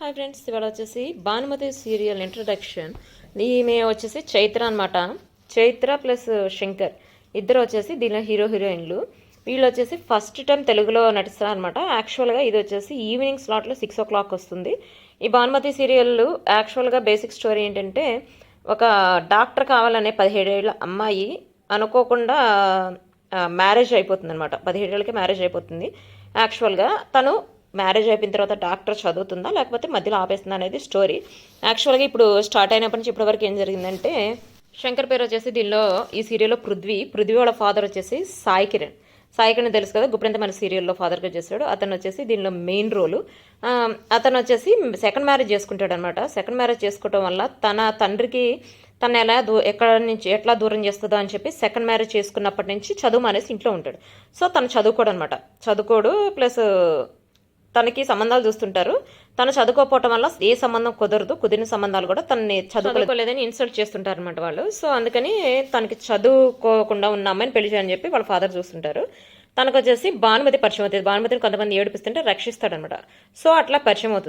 Hi friends ఇవాళ వచ్చేసి Bhanumathi serial introduction ఈమె వచ్చేసి చైత్ర అనమాట చైత్ర ప్లస్ శంకర్. ఇద్దరు వచ్చేసి దీనిలో హీరో హీరోయిన్లు. వీళ్ళు వచ్చేసి ఫస్ట్ టైం తెలుగులో నటిస్తారు అనమాట యాక్చువల్గా ఇది వచ్చేసి ఈవినింగ్ స్లాట్లో సిక్స్ ఓ క్లాక్ వస్తుంది. ఈ భానుమతి సీరియల్ యాక్చువల్గా బేసిక్ స్టోరీ ఏంటంటే ఒక డాక్టర్ కావాలనే పదిహేడేళ్ళ అమ్మాయి అనుకోకుండా మ్యారేజ్ అయిపోతుంది అనమాట పదిహేడేళ్ళకి మ్యారేజ్ అయిపోతుంది. యాక్చువల్గా తను మ్యారేజ్ అయిపోయిన తర్వాత డాక్టర్ చదువుతుందా? లేకపోతే మధ్యలో ఆపేస్తుందా అనేది స్టోరీ. యాక్చువల్గా ఇప్పుడు స్టార్ట్ అయినప్పటి నుంచి ఇప్పటివరకు ఏం జరిగిందంటే శంకర్ పేరు వచ్చేసి దీనిలో ఈ సీరియల్లో పృథ్వీ పృథ్వీ వాళ్ళ ఫాదర్ వచ్చేసి సాయి కిరణ్. సాయి కిరణ్ తెలుసు కదా గుప్పెంత మన సీరియల్లో ఫాదర్గా చేశాడు. అతను వచ్చేసి దీనిలో మెయిన్ రోలు. అతను వచ్చేసి సెకండ్ మ్యారేజ్ చేసుకుంటాడు అనమాట సెకండ్ మ్యారేజ్ చేసుకోవటం వల్ల తన తండ్రికి తను ఎలా దూ ఎక్కడ నుంచి ఎట్లా దూరం చేస్తుందో అని చెప్పి సెకండ్ మ్యారేజ్ చేసుకున్నప్పటి నుంచి చదువు మానేసి ఇంట్లో ఉంటాడు. సో తను చదువుకోడు అనమాట చదువుకోడు ప్లస్ తనకి సంబంధాలు చూస్తుంటారు. తను చదువుకోకపోవటం వల్ల ఏ సంబంధం కుదరదు. కుదిరిన సంబంధాలు కూడా తనని చదువుకోలేదని ఇన్సల్ట్ చేస్తుంటారు అనమాట వాళ్ళు. సో అందుకని తనకి చదువుకోకుండా ఉన్న అమ్మాయిని పెళ్ళి చేయని చెప్పి వాళ్ళ ఫాదర్ చూస్తుంటారు. తనకు వచ్చేసి భానుమతి పరిచయం అవుతుంది. భానుమతిని కొంతమంది ఏడిపిస్తుంటే రక్షిస్తాడనమాట సో అట్లా పరిచయం అవుతుంది.